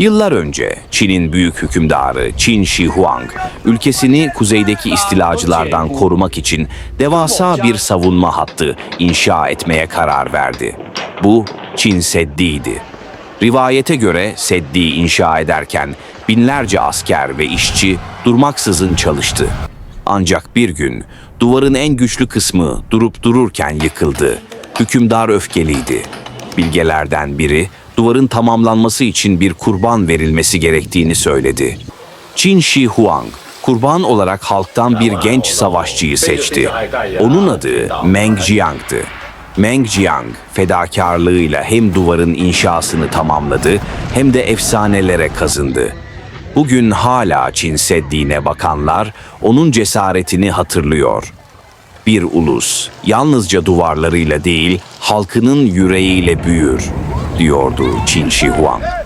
Yıllar önce Çin'in büyük hükümdarı Qin Shi Huang, ülkesini kuzeydeki istilacılardan korumak için devasa bir savunma hattı inşa etmeye karar verdi. Bu Çin Seddi'ydi. Rivayete göre Seddi inşa ederken binlerce asker ve işçi durmaksızın çalıştı. Ancak bir gün duvarın en güçlü kısmı durup dururken yıkıldı. Hükümdar öfkeliydi. Bilgelerden biri duvarın tamamlanması için bir kurban verilmesi gerektiğini söyledi. Qin Shi Huang kurban olarak halktan bir genç savaşçıyı seçti. Onun adı Meng Jiang'dı. Meng Jiang fedakarlığıyla hem duvarın inşasını tamamladı hem de efsanelere kazındı. Bugün hala Çin Seddi'ne bakanlar onun cesaretini hatırlıyor. Bir ulus yalnızca duvarlarıyla değil halkının yüreğiyle büyür, diyordu Qin Shi Huang.